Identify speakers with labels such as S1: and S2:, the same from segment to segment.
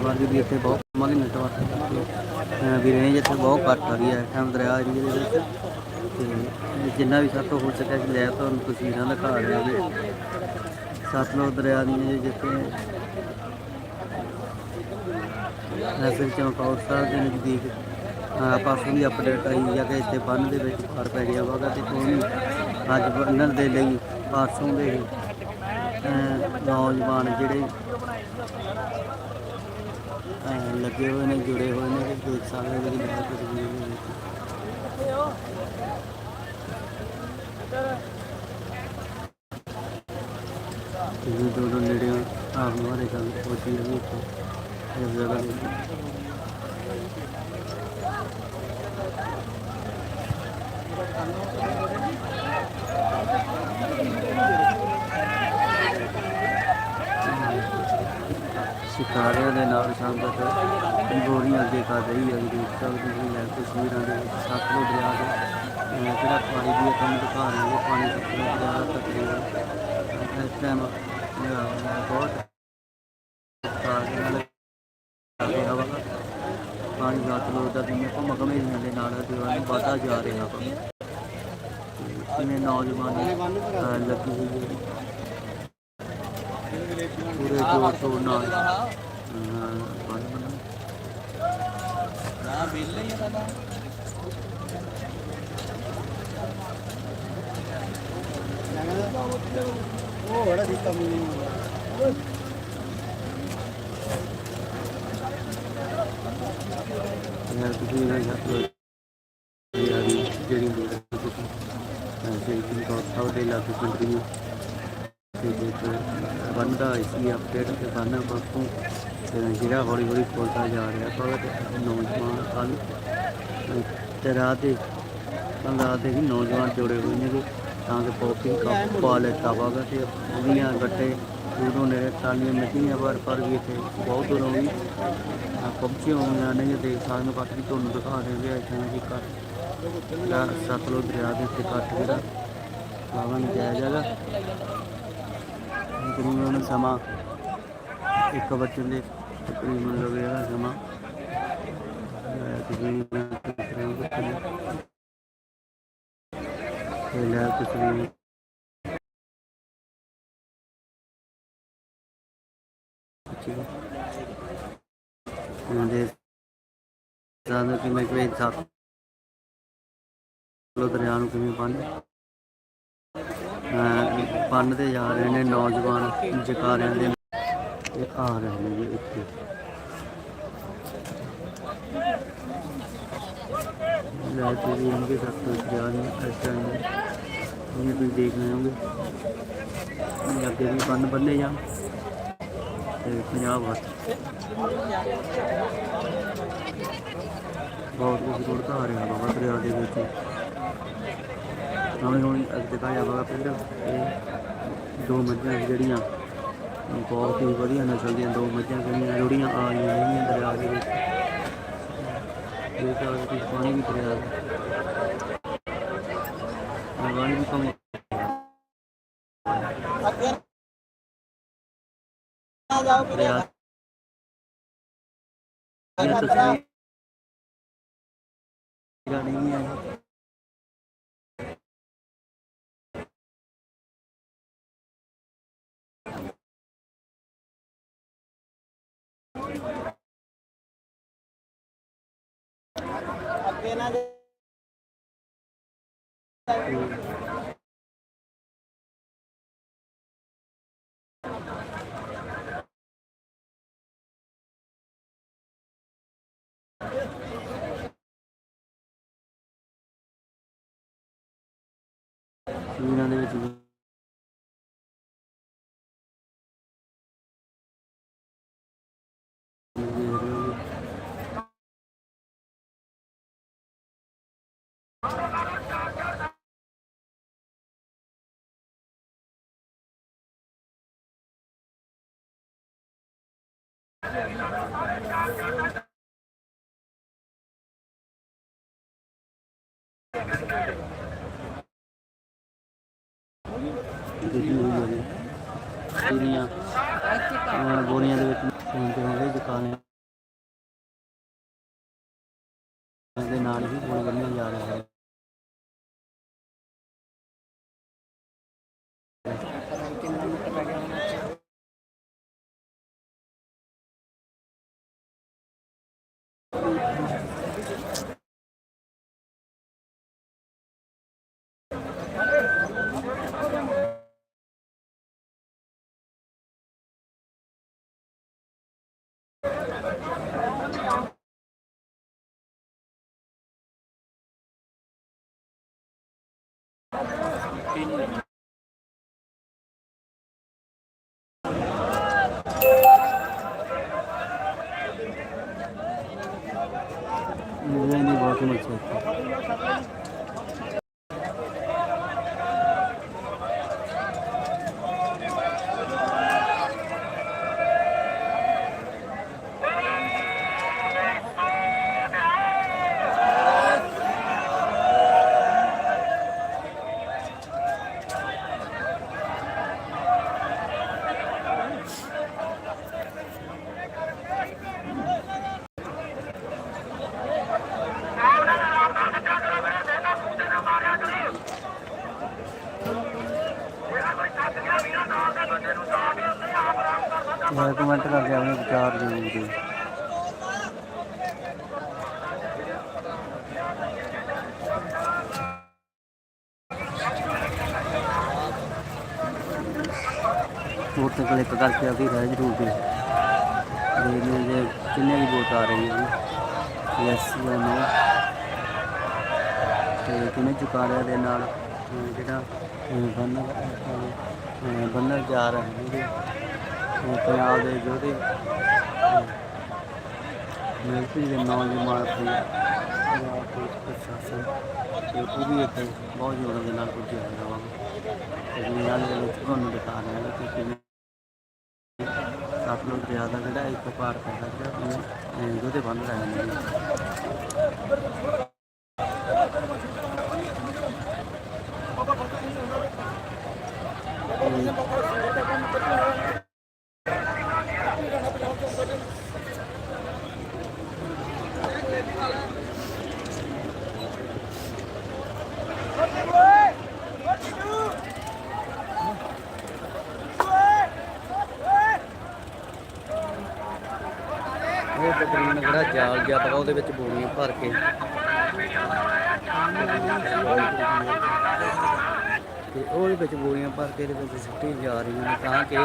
S1: Network ਵੀ ਇੱਥੇ ਬਹੁਤ ਕਮਾਲੀ network ਵੀ range ਇੱਥੇ ਬਹੁਤ ਘੱਟ ਆ ਰਹੀ ਹੈ। ਟਾਈਮ ਦਰਿਆ ਏਰੀਏ ਦੇ ਵਿੱਚ। ਤੇ ਜਿੰਨਾ ਵੀ ਸਾਤੋਂ ਹੋ ਸਕਿਆ ਲੈ ਤੁਹਾਨੂੰ ਤਸਵੀਰਾਂ ਦਿਖਾ ਰਹੇ ਹਾਂ ਸਤਲੁਜ ਦਰਿਆ ਦੀਆਂ ਜਿੱਥੇ ਨਸਰ ਚੌਂਕੌਰ ਸਾਹਿਬ ਦੇ ਨਜ਼ਦੀਕ, ਅਹ ਵੀ ਅਪਡੇਟ ਆਈ ਹੈ ਕਿ ਇੱਥੇ ਬੰਨ ਦੇ ਵਿੱਚ ਪਾਰ ਪੈ ਗਿਆ ਵਾਗਾ ਤੇ ਉਹਨੂੰ ਅੱਜ ਬੰਨਣ ਦੇ ਲਈ ਪਾਸੋਂ ਦੇ ਨੌਜਵਾਨ ਜਿਹੜੇ ਅਹ ਲੱਗੇ ਹੋਏ ਨੇ ਜੁੜੇ ਹੋਏ ਨੇ ਤੇ ਦੇਖ ਸਕਦੇ ਹੋ ਜਿਹੜੀ ਮੈਂ ਤਸਵੀਰ ਦੇ ਵਿੱਚ ਇਹ ਦੋ ਦੋ ਨੇੜੇ ਆਪ ਮਾਰੇ ਗੱਲ ਹੋਤੀ ਹੈ ਦੇ ਉੱਤੇ। ਸ਼ਿਕਾਰਿਆਂ ਦੇ ਗੋਰੀਆਂ ਅੱਗੇ ਕਰ ਰਹੀ ਹੈ ਜੀ ਦੇਖ ਸਕਦੇ ਹੋ ਲੈ ਤਸਵੀਰਾਂ ਦੇ ਵਿੱਚ ਸਤਲੁਜ ਦਰਿਆ ਦੇ ਜਿਹੜਾ ਪਾਣੀ ਦੀ ਤੁਹਾਨੂੰ ਦਿਖਾ ਰਹੇ ਹਾਂ ਪਾਣੀ ਸਤਲੁਜ ਦਰਿਆ ਦਾ ਤਕਰੀਬਨ ਇਸ ਟਾਈਮ ਬਹੁਤ ਤਾਜ਼ੇ ਨਾਲ ਚੱਲ ਪਾਣੀ ਸਤਲੁਜ ਦਾ ਜਿਵੇਂ ਭਮਕ ਹਮੇਰੀਆਂ ਦੇ ਨਾਲ ਦੀਵਾਰ ਨੂੰ ਜਾ ਰਿਹਾ ਆਪਾਂ ਕਿਵੇਂ ਨੌਜਵਾਨ, ਅਹ, ਲੱਗੀ ਹੋਈ ਹੈ ਪੂਰੇ ਜੋਰ ਸ਼ੋਰ ਨਾਲ। ਅਹ ਬੰਨ ਬੰਨ
S2: ਉਹ ਬੜਾ ਦਿੱਤਾ ਮੈਨੂੰ।
S1: ਯਾਰ ਤੁਸੀਂ ਨਾ ਦੀ ਜਿਹੜੀ ਲੀਡ ਤੁਸੀਂ ਜਿਹੜੀ ਕਿ ਬਹੁਤ ਸਾਊਥ ਦੇ ਇਲਾਕੇ ਪਿੰਡ ਦੀ ਤੇ ਜਿੱਥੇ ਬੰਦਾ ਇਸੀ ਅਪਡੇਟ ਤੇ ਬੰਨਾ ਪਾਸੋਂ ਤੇ ਜਿਹੜਾ ਹੌਲੀ ਹੌਲੀ ਖੋਲਦਾ ਜਾ ਰਿਹਾ। ਪਰ ਨੌਜਵਾਨ ਕੱਲ ਤੇ ਰਾਤ ਦੇ ਕੱਲ੍ਹ ਰਾਤ ਦੇ ਨੌਜਵਾਨ ਜੁੜੇ ਹੋਏ ਨੇ ਗੇ ਤਾਂ ਕਿ ਪੌਪਿੰਗ ਕੱਪ ਪਾ ਲੈਤਾ ਵਾਗਾ ਤੇ ਉਹਦੀਆਂ ਗੱਟੇ ਦੂਰੋਂ ਨੇੜੇ ਟਾਲੀਆਂ ਮਿੱਟੀਆਂ ਪਰ ਪਰ ਵੀ ਇੱਥੇ ਬਹੁਤ ਦੂਰੋਂ ਵੀ ਪਹੁੰਚੇ ਹੋਈਆਂ ਨੇ, ਤੇ ਸਾਨੂੰ ਬਾਕੀ ਤੁਹਾਨੂੰ ਦਿਖਾ ਰਹੇ ਹਾਂ ਇੱਥੇ ਜੀ ਕੱਟ ਜਿਹੜਾ ਸਤਲੁਜ ਦਰਿਆ ਦੇ ਉੱਤੇ ਕੱਟ ਜਿਹੜਾ ਲਾਵਾਂ ਨੂੰ ਜਾਇਆ ਜਾਗਾ ਤਕਰੀਬਨ ਸਮਾਂ ਇੱਕ ਵਜੇ ਦੇ ਤਕਰੀਬਨ ਲੱਗੇਗਾ ਸਮਾਂ। ਅਹ ਤਸਵੀਰ ਉਹਨਾਂ ਦੇ ਸਾਨੂੰ ਕਿਵੇਂ ਕਿਵੇਂ ਸਾਥ ਲੋ ਦਰਿਆ ਨੂੰ ਕਿਵੇਂ ਬੰਨ ਬੰਨ ਜਾ ਰਹੇ ਨੇ ਨੌਜਵਾਨ ਜਕਾਰਿਆਂ ਦੇ ਤੇ ਆ ਰਹੇ ਨੇ ਜੀ ਇੱਥੇ। ਲੈ ਤੇ ਵੀ ਇਨਕੇ ਸਾਥ ਤੋਂ ਦਰਿਆ ਨੂੰ, ਇਸ ਟਾਈਮ ਇਹ ਤੁਸੀਂ ਦੇਖ ਰਹੇ ਅੱਗੇ ਵੀ ਬੰਨ ਬੰਨੇ ਜਾਂ? ਤੇ ਪੰਜਾਬ ਵੱਲ ਬਹੁਤ ਕੁਝ ਰੁੜਦਾ ਆ ਰਿਹਾ ਬਾਬਾ ਦਰਿਆ ਦੇ ਵਿੱਚ। ਨਵੇਂ ਹੁਣ ਅੱਗੇ ਦਿਖਾਇਆ ਬਾਬਾ ਪਿੰਡ। ਇਹ ਦੋ ਮੱਝਾਂ ਜਿਹੜੀਆਂ। ਬਹੁਤ ਹੀ ਵਧੀਆ ਨਸਲ ਦੀਆਂ ਦੋ ਮੱਝਾਂ ਜਿਹੜੀਆਂ ਰੁੜੀਆਂ ਆ ਰਹੀਆਂ ਨੇਗੀਆਂ ਦਰਿਆ ਦੇ ਵਿੱਚ। ਇਹ ਤਾਂ ਕੁਝ ਪਾਣੀ ਵੀ ਦਰਿਆ ਦਾ ਪਾਣੀ ਵੀ ਕਮ ਦਰਿਆ ਦੀਆਂ ਤਸਵੀਰਾਂ ਨਹੀਂ ਹੈ।
S2: ਅੱਗੇ ਨਾ ਜਾ-
S1: ਤਸਵੀਰਾਂ ਦੇ ਵਿੱਚ ਗੋਰੀਆਂ ਗੋਰੀਆਂ ਦੇ ਵਿੱਚ ਫੋਨ ਤੇ ਹੋਵੇ ਦੁਕਾਨਾਂ ਦੇ ਨਾਲ ਹੀ ਗੋਲੀਆਂ ਜਾ ਰਿਹਾ బిర్యానీ బాగుంది ਕਮੈਂਟ ਕਰਕੇ ਆਪਣੇ ਵਿਚਾਰ ਜ਼ਰੂਰ ਦਿਓ। ਹੋਰ ਤੱਕ ਕਲਿੱਕ ਕਰਕੇ ਆਪਣੀ ਰਾਏ ਜ਼ਰੂਰ ਦਿਓ। ਦੇਖਦੇ ਹਾਂ ਕਿੰਨੇ ਦੀ ਵੋਟ ਆ ਰਹੀ ਹੈ ਯੈਸ ਜਾਂ ਨੋ ਤੇ ਕਿੰਨੇ ਚੁਕਾ ਰਿਹਾ ਦੇ ਨਾਲ ਜਿਹੜਾ ਬੰਨਰ ਬੰਨਰ ਜਾ ਰਹੇ ਨੇ ਪੰਜਾਬ ਦੇ ਯੋਧੇ ਮਿਲਟਰੀ ਦੇ ਨੌਜਵਾਨ ਤੇ ਪੰਜਾਬ ਪੁਲਿਸ ਪ੍ਰਸ਼ਾਸਨ ਤੇ ਪੂਰੀ ਇੱਥੇ ਬਹੁਤ ਜ਼ੋਰਾਂ ਦੇ ਨਾਲ ਪੁੱਜਿਆ ਹੋਇਆ ਵਾ। ਤੇ ਦੁਨੀਆ ਦੇ ਵਿੱਚ ਤੁਹਾਨੂੰ ਦਿਖਾ ਰਹੇ ਹਾਂ ਕਿ ਕਿਵੇਂ ਸਤਲੁਜ ਦਰਿਆ ਦਾ ਜਿਹੜਾ ਇੱਕ ਪਾਰ ਕਰਦਾ ਜਿਹੜਾ ਆਪਣੇ ਯੋਧੇ ਬੰਨ ਰਹੇ ਨੇ। ਤਕਰੀਬਨ ਜਿਹੜਾ ਜਾਲ ਗਿਆ ਪਗਾ ਉਹਦੇ ਵਿੱਚ ਬੋਰੀਆਂ ਭਰ ਕੇ। ਤੇ ਉਹਦੇ ਵਿੱਚ ਬੋਰੀਆਂ ਭਰ ਕੇ ਇਹਦੇ ਵਿੱਚ ਸਿੱਟੀ ਜਾ ਰਹੀਆਂ ਨੇ ਤਾਂ ਕਿ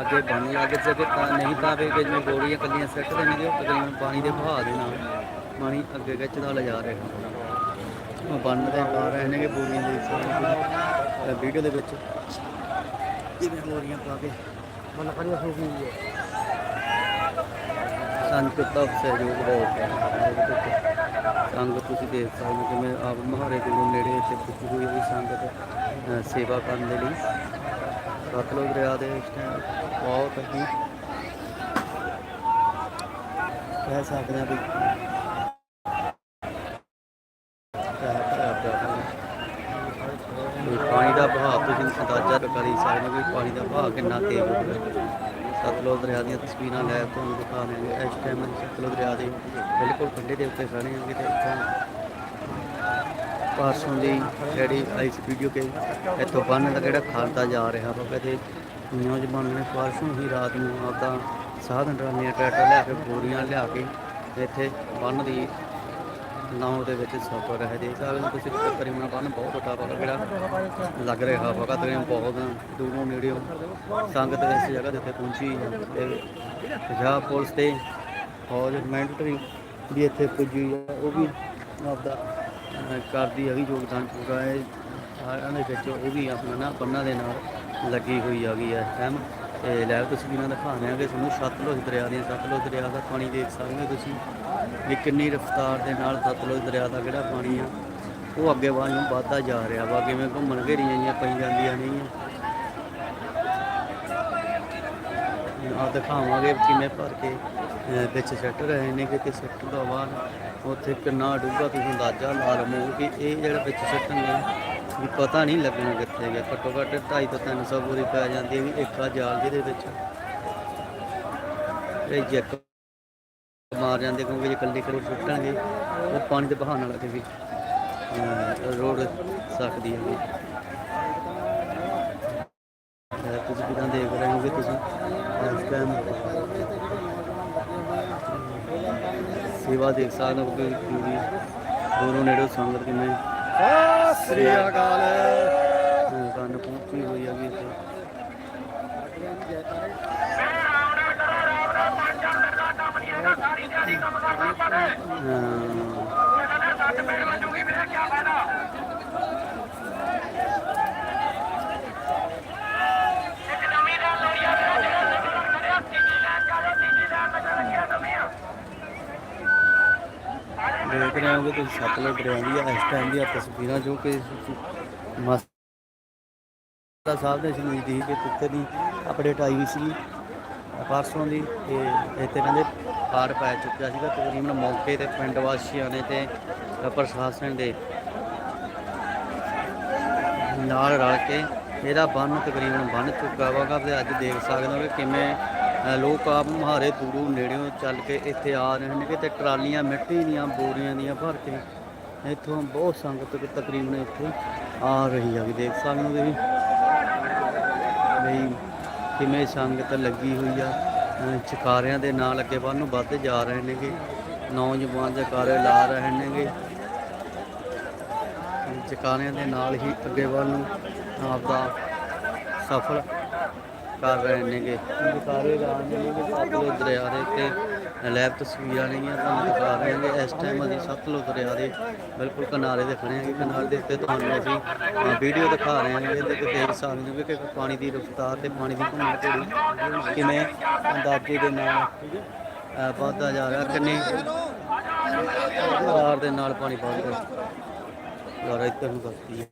S1: ਅੱਗੇ ਬਣ ਲੱਗ ਸਕੇ ਤਾਂ ਨਹੀਂ ਤਾਂ ਵੀ ਜਿਵੇਂ ਬੋਰੀਆਂ ਕੱਲੀਆਂ ਸਿੱਟ ਦੇਣਗੇ ਉਹ ਤਕਰੀਬਨ ਪਾਣੀ ਦੇ ਵਹਾਅ ਦੇ ਨਾਲ ਪਾਣੀ ਅੱਗੇ ਖਿੱਚਦਾ ਲਿਜਾ ਰਿਹਾ ਉਹ ਬੰਨ ਦੇ ਪਾ ਰਹੇ ਨੇ ਕਿ ਬੋਰੀਆਂ ਦੇ ਵਿੱਚ। ਵੀਡੀਓ ਦੇ ਵਿੱਚ। ਜਿਵੇਂ ਬੋਰੀਆਂ ਪਾ ਕੇ?
S2: ਮਨ ਕਰੀਆ ਹੋ ਗਈ ਹੈ
S1: ਸੰਗਤ ਦਾ ਸਹਿਯੋਗ ਬਹੁਤ ਹੈ। ਸੰਗਤ ਤੁਸੀਂ ਦੇਖ ਸਕਦੇ ਹੋ ਜਿਵੇਂ ਆਪ ਮਹਾਰੇ ਦੇ ਨੇੜੇ ਤੇ ਪੁੱਜੀ ਹੋਈ ਵੀ ਸੰਗਤ ਸੇਵਾ ਕਰਨ ਦੇ ਲਈ। ਸਤਲੁਜ ਦਰਿਆ ਦੇ ਇਸ ਟਾਈਮ ਬਹੁਤ ਹੀ ਕਹਿ ਸਕਦੇ ਹਾਂ ਵੀ ਪਾਣੀ ਦਾ ਵਹਾਅ ਤੁਸੀਂ ਅੰਦਾਜ਼ਾ ਤਾਂ ਕਰ ਸਕਦੇ ਹੋ ਵੀ ਪਾਣੀ ਦਾ ਵਹਾਅ ਕਿੰਨਾ ਤੇਜ਼ ਹੋ ਸਤਲੁਜ ਦਰਿਆ ਦੀਆਂ ਤਸਵੀਰਾਂ ਲੈ ਤੁਹਾਨੂੰ ਦਿਖਾ ਦਿੰਦੇ ਇਸ ਟਾਈਮ ਅਸੀਂ ਸਤਲੁਜ ਦਰਿਆ ਦੇ ਬਿਲਕੁਲ ਕੰਢੇ ਦੇ ਉੱਤੇ ਖੜੇ ਹਾਂ। ਕਿਤੇ ਇੱਥੋਂ ਪਾਸੋਂ ਦੀ ਜਿਹੜੀ ਆਈਸ ਸੀ ਵੀਡੀਓ ਕੇ ਇੱਥੋਂ ਬੰਨ ਦਾ ਜਿਹੜਾ ਖਾਲਦਾ ਜਾ ਰਿਹਾ ਵਾ। ਕਦੇ ਨੌਜਵਾਨ ਨੇ ਪਾਸੋਂ ਹੀ ਰਾਤ ਨੂੰ ਆਪਦਾ ਸਾਧਨ ਟਰਾਲੀਆਂ ਟਰੈਕਟਰ ਲਿਆ ਕੇ ਬੋਰੀਆਂ ਲਿਆ ਕੇ ਇੱਥੇ ਬੰਨ ਦੀ ਨਾਉ ਦੇ ਵਿੱਚ ਸਫਰ ਹੈ ਦੇਖ ਸਕਦੇ ਹੋ ਤੁਸੀਂ ਤਕਰੀਬਨ ਬੰਨ ਬਹੁਤ ਵੱਡਾ ਵਾ ਜਿਹੜਾ ਲੱਗ ਰਿਹਾ ਵਾ ਤਕਰੀਬਨ ਬਹੁਤ ਦੂਰੋਂ ਨੇੜਿਓਂ। ਸੰਗਤ ਇਸ ਜਗ੍ਹਾ ਦੇ ਉੱਤੇ ਪਹੁੰਚੀ ਹੈ। ਤੇ ਪੰਜਾਬ ਪੁਲਿਸ ਤੇ ਫੌਜ ਮਿਲਟਰੀ ਵੀ ਇੱਥੇ ਪੁੱਜੀ ਹੈ। ਉਹ ਵੀ ਆਪਦਾ ਕਰਦੀ ਹੈਗੀ ਯੋਗਦਾਨ ਪੂਰਾ ਹੈ। ਸਾਰਿਆਂ ਦੇ ਵਿੱਚ ਉਹ ਵੀ ਆਪਣਾ ਨਾ, ਬੰਨਾਂ ਦੇ ਨਾਲ ਲੱਗੀ ਹੋਈ ਹੈਗੀ ਹੈ। ਟਾਈਮ ਤੇ ਲੈ ਤਸਵੀਰਾਂ ਦਿਖਾ ਰਹੇ ਹਾਂ ਤੁਹਾਨੂੰ ਸਤਲੁਜ ਦਰਿਆ ਦੀਆਂ ਸਤਲੁਜ ਦਰਿਆ ਦਾ ਪਾਣੀ ਦੇਖ ਸਕਦੇ ਹੋ ਤੁਸੀਂ। ਵੀ ਕਿੰਨੀ ਰਫ਼ਤਾਰ ਦੇ ਨਾਲ ਸਤਲੁਜ ਦਰਿਆ ਦਾ ਜਿਹੜਾ ਪਾਣੀ ਆ, ਉਹ ਅੱਗੇ ਵੱਲ ਨੂੰ ਵੱਧਦਾ ਜਾ ਰਿਹਾ ਵਾ। ਕਿਵੇਂ ਘੁੰਮਣ ਘੇਰੀਆਂ ਜਿਹੀਆਂ ਪਈ ਜਾਂਦੀਆਂ ਨਹੀਂ ਆ ਦਿਖਾਵਾਂਗੇ ਕਿਵੇਂ ਭਰ ਕੇ ਵਿੱਚ ਸੈੱਟ ਰਹੇ ਨੇ ਕਿ ਸੈੱਟ ਤੋਂ ਬਾਅਦ ਉੱਥੇ ਕਿੰਨਾ ਡੂੰਘਾ ਤੁਸੀਂ ਅੰਦਾਜ਼ਾ ਲਾ ਲਵੋ ਕਿ ਇਹ ਜਿਹੜਾ ਵਿੱਚ ਸੈੱਟ ਨੇ ਪਤਾ ਨਹੀਂ ਲੱਗਣਾ ਕਿੱਥੇ ਗਿਆ। ਘੱਟੋ ਘੱਟ 250 ਤੋਂ 300 ਬੋਰੀ ਪੈ ਜਾਂਦੀ ਹੈ ਵੀ ਇੱਕ ਆ ਜਾਲ ਜਿਹਦੇ ਵਿੱਚ। ਇਹ ਜੈਕ ਮਾਰ ਜਾਂਦੇ ਕਿਉਂਕਿ ਜੇ ਇਕੱਲੇ ਇਕੱਲੇ ਸੁੱਟਣਗੇ ਉਹ ਪਾਣੀ ਦੇ ਬਹਾਅ ਨਾਲ ਅੱਗੇ ਵੀ ਅਹ, ਰੋਡ ਸਕਦੀ ਹੈਗੀ ਤੁਸੀਂ ਕਿਦਾਂ ਦੇਖ ਰਹੇ ਹੋਗੇ ਤੁਸੀਂ? ਇਸ ਟਾਈਮ ਸੇਵਾ ਦੇਖ ਸਕਦੇ ਹੋ ਕਿ ਪੂਰੀ ਦੋਨੋਂ ਨੇੜੇ ਸੰਗਤ ਕਿਵੇਂ
S2: ਸਤਿ ਸ੍ਰੀ ਅਕਾਲ।
S1: ਕੰਨ ਪਹੁੰਚੀ ਹੋਈ ਹੈਗੀ ਇੱਥੇ ਹਾਂ। ਰਹੇ ਹੋਗੇ ਤੁਸੀਂ ਸਤਲੁਜ ਦਰਿਆ ਦੀਆਂ ਇਸ ਟਾਈਮ ਦੀਆਂ ਤਸਵੀਰਾਂ ਜੋ ਕਿ ਮਾਸਟਰ ਸਾਹਿਬ ਦੇ ਸ਼ਹੀਦ ਦੀ ਕਿ ਪਿੱਤਰ ਦੀ ਅਪਡੇਟ ਆਈ ਸੀ ਪਰਸੋਂ ਦੀ, ਤੇ ਇੱਥੇ ਕਹਿੰਦੇ ਪਾਰ ਪੈ ਚੁੱਕਿਆ ਸੀਗਾ, ਤਕਰੀਬਨ ਮੌਕੇ ਤੇ ਪਿੰਡ ਵਾਸੀਆਂ ਨੇ ਤੇ ਪ੍ਰਸ਼ਾਸਨ ਦੇ ਨਾਲ ਰਲ ਕੇ ਇਹਦਾ ਬੰਨ ਤਕਰੀਬਨ ਬੰਨ ਚੁੱਕਾ ਵਾਗਾ ਤੇ ਅੱਜ ਦੇਖ ਸਕਦੇ ਹੋ ਕਿ ਕਿਵੇਂ ਲੋਕ ਆਪ ਮੁਹਾਰੇ ਦੂਰੋਂ ਨੇੜਿਓਂ ਚੱਲ ਕੇ ਇੱਥੇ ਆ ਰਹੇ ਨੇ ਤੇ ਟਰਾਲੀਆਂ, ਮਿੱਟੀ ਦੀਆਂ ਬੋਰੀਆਂ ਦੀਆਂ ਭਰ ਕੇ ਇੱਥੋਂ ਬਹੁਤ ਸੰਗਤ ਤਕਰੀਬਨ ਇੱਥੇ ਆ ਰਹੀ ਆ। ਵੀ ਦੇਖ ਸਕਦੇ ਹੋ ਵੀ ਬਈ ਕਿਵੇਂ ਸੰਗਤ ਲੱਗੀ ਹੋਈ ਆ। ਚਕਾਰਿਆਂ ਦੇ ਨਾਲ ਅੱਗੇ ਵੱਲ ਨੂੰ ਵੱਧ ਜਾ ਰਹੇ ਨੇਗੇ। ਨੌਜਵਾਨ ਜਕਾਰੇ ਲਾ ਰਹੇ ਨੇਗੇ। ਚਕਾਰਿਆਂ ਦੇ ਨਾਲ ਹੀ ਅੱਗੇ ਵੱਲ ਨੂੰ ਆਪਦਾ ਸਫਲ ਕਰ ਰਹੇ ਨੇਗੇ। ਜਕਾਰੇ ਲਾ ਰਹੇ ਨੇਗੇ ਸਤਲੁਜ ਦਰਿਆ ਦੇ ਉੱਤੇ ਲੈਬ ਤਸਵੀਰਾਂ ਨੇਗੀਆਂ ਤੁਹਾਨੂੰ ਦਿਖਾ ਰਹੇ ਹਾਂ ਇਸ ਟਾਈਮ ਅਸੀਂ ਸਤਲੁਜ ਦਰਿਆ ਦੇ ਬਿਲਕੁਲ ਕਿਨਾਰੇ ਤੇ ਖੜੇ ਹਾਂ ਕਿਨਾਰੇ ਦੇ ਉੱਤੇ ਤੁਹਾਨੂੰ ਅਸੀਂ ਵੀਡੀਓ ਦਿਖਾ ਰਹੇ ਹਾਂ ਇਹਦੇ ਤੇ ਦੇਖ ਸਕਦੇ ਹੋ ਕਿ ਪਾਣੀ ਦੀ ਰਫ਼ਤਾਰ ਤੇ ਪਾਣੀ ਦੀ ਘੁੰਮਣ ਘੋੜੀ ਕਿਵੇਂ ਅੰਦਾਜ਼ੇ ਦੇ ਨਾਲ ਅ, ਜਾ ਰਿਹਾ। ਕਿੰਨੀ ਰਫ਼ਤਾਰ ਦੇ ਨਾਲ ਪਾਣੀ ਵੱਧ ਰਿਹਾ। ਯਾਰ ਇੱਧਰ ਨੂੰ ਕਰਤੀ ਹੈ।